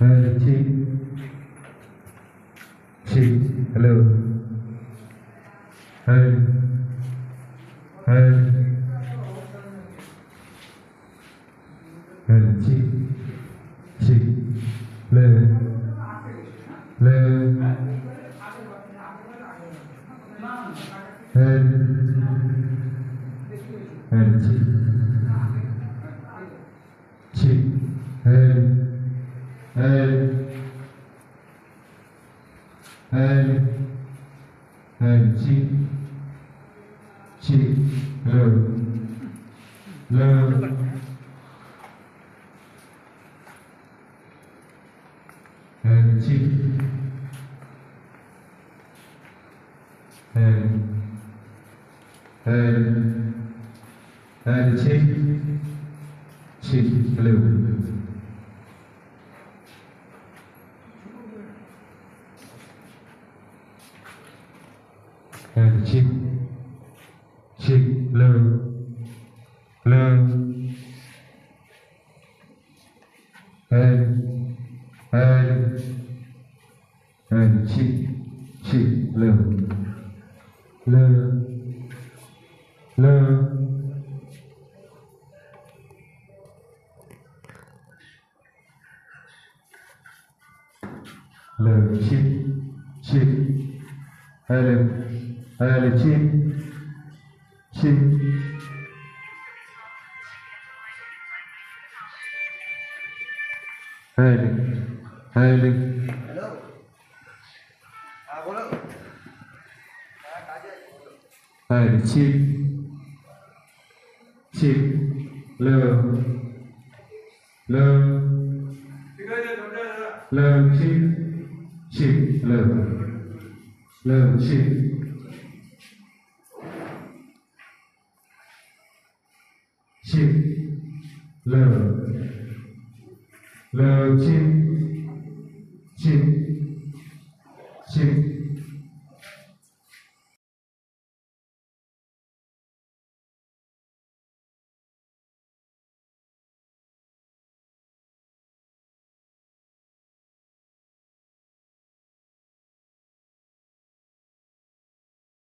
হ্যাঁ ঠিক ঠিক হ্যালো হ্যাঁ হ্যাঁ হ্যাঁ ঠিক ঠিক লে লে হ্যাঁ হ্যাঁ ঠিক ঠিক হ্যাঁ হ্যাঁ হ্যাঁ হ্যাঁ ঠিক ঠিক হ্যালো হ্যালো হ্যাঁ ঠিক হ্যাঁ হ্যাঁ হ্যাঁ ঠিক ঠিক 了了了七七了了了了七七了了七七。Hai Minh Hai Minh Hai Minh chim. Chim. Lờ lờ lờ chim. Chim. Lờ lờ chim. Chim. Lờ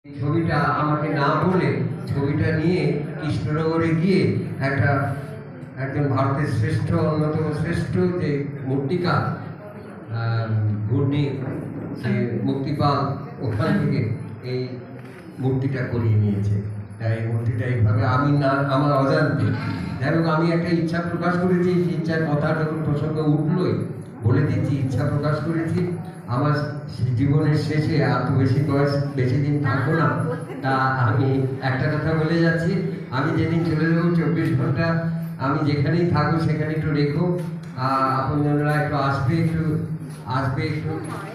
ছবিটা আমাকে না বলে ছবিটা নিয়ে কৃষ্ণনগরে গিয়ে একটা একজন ভারতের শ্রেষ্ঠ, অন্যতম শ্রেষ্ঠ যে মূর্তিকার ঘূর্ণি, সে মুক্তিপাল, ওখান থেকে এই মূর্তিটা করিয়ে নিয়েছে। তাই এই মূর্তিটা এইভাবে আমি না, আমার অজান্তে। যাই হোক, আমি একটা ইচ্ছা প্রকাশ করেছি, সেই ইচ্ছার কথা যখন প্রসঙ্গ উঠলোই, বলে দিচ্ছি, ইচ্ছা প্রকাশ করেছি, আমার জীবনের শেষে আর তো বেশি বয়স, বেশি দিন থাকব না। তা আমি একটা কথা বলে যাচ্ছি আমি যেদিন চলে যাব চব্বিশ ঘণ্টা, আমি যেখানেই থাকব সেখানে একটু রেখো। আপনজনরা একটু আসবে একটু আসবে, একটু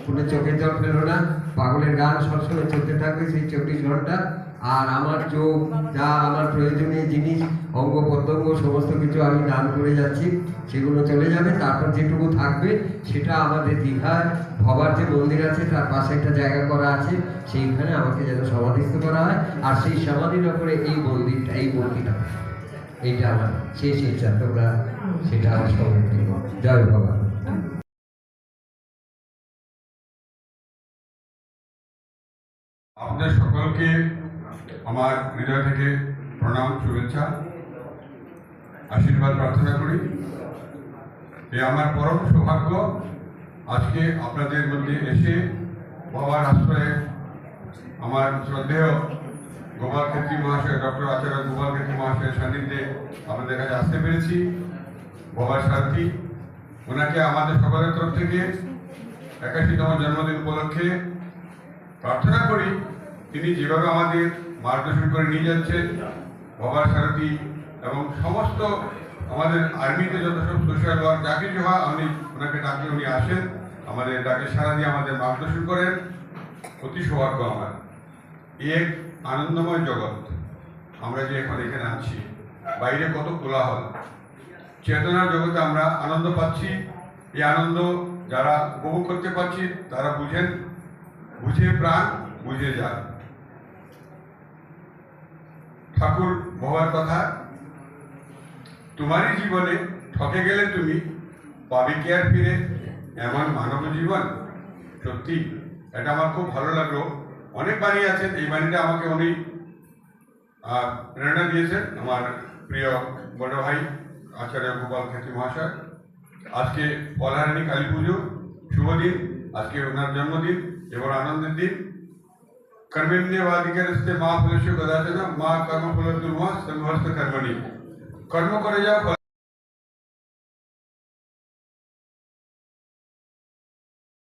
কোনো চোখের জল ফেলো না। পাগলের গান সবসময় চলতে থাকবে সেই চব্বিশ ঘণ্টা। আর আমার চোখ, যা আমার প্রয়োজনীয় জিনিস, অঙ্গ, প্রত্যঙ্গ, সমস্ত কিছু আমি দান করে যাচ্ছি, সেগুলো চলে যাবে। তারপর যেটুকু থাকবে, সেটা আমাদের দীঘার ভবার যে মন্দির আছে, তার পাশে একটা জায়গা করা আছে, সেইখানে আমাকে যেন সমাধিস্থ করা হয়। আর সেই সমাধির ওপরে এই মন্দিরটা এই মন্দিরটা এইটা আমার শেষ ইচ্ছা। তোমরা সেটা আমার ভগবান। আপনাদের সকলকে আমার হৃদয় থেকে প্রণাম, শুভেচ্ছা, আশীর্বাদ প্রার্থনা করি। এ আমার পরম সৌভাগ্য, আজকে আপনাদের মধ্যে এসে বাবার আশ্রয়ে আমার শ্রদ্ধেয় গোপাল ক্ষেত্রী মহাশয়, ডক্টর আচার্য গোপাল ক্ষেত্রী মহাশয়ের সান্নিধ্যে আপনাদের কাছে আসতে পেরেছি। বাবার সারথী, ওনাকে আমাদের সকলের তরফ থেকে একাশিতম জন্মদিন উপলক্ষে প্রার্থনা করি। তিনি যেভাবে আমাদের মার্গদর্শন করে নিয়ে যাচ্ছেন বাবার সারথী এবং সমস্ত আমাদের আর্মিতে যত সব সোশ্যাল ওয়ার্ক যা কিছু হয় আমি ওনাকে ডাকলে উনি আসেন। আমাদের ডাকে সারা দিয়ে আমাদের মার্গদর্শন করেন। অতি সৌভাগ্য আমার। এক আনন্দময় জগৎ। আমরা যে এখন এখানে আছি, বাইরে কত কোলাহল। চেতনার জগতে আমরা আনন্দ পাচ্ছি। এই আনন্দ যারা উপভোগ করতে পারছি, তারা বুঝেন, বুঝে প্রাণ, বুঝে যান ঠাকুর ভবার কথা। তোমারই জীবনে ঠকে গেলে তুমি পাবে কি আর ফিরে? এমন মানব জীবন। সত্যি, এটা আমার খুব ভালো লাগল। অনেক বাণী আছেন, এই বাণীটা আমাকে উনি প্রেরণা দিয়েছেন আমার প্রিয় বড় ভাই আচার্য গোপাল খ্যাতি মহাশয়। আজকে পলাহারানী কালী পুজো, শুভ দিন। আজকে ওনার জন্মদিন এবং আনন্দের দিন। कर्मण्यवादी के रस्ते कर्मेन्द्रियवादिकरस्य मा फलेषु माँ कर्म कर्मफलद्रुमा संहर्ष कर्मणि कर्म करेजा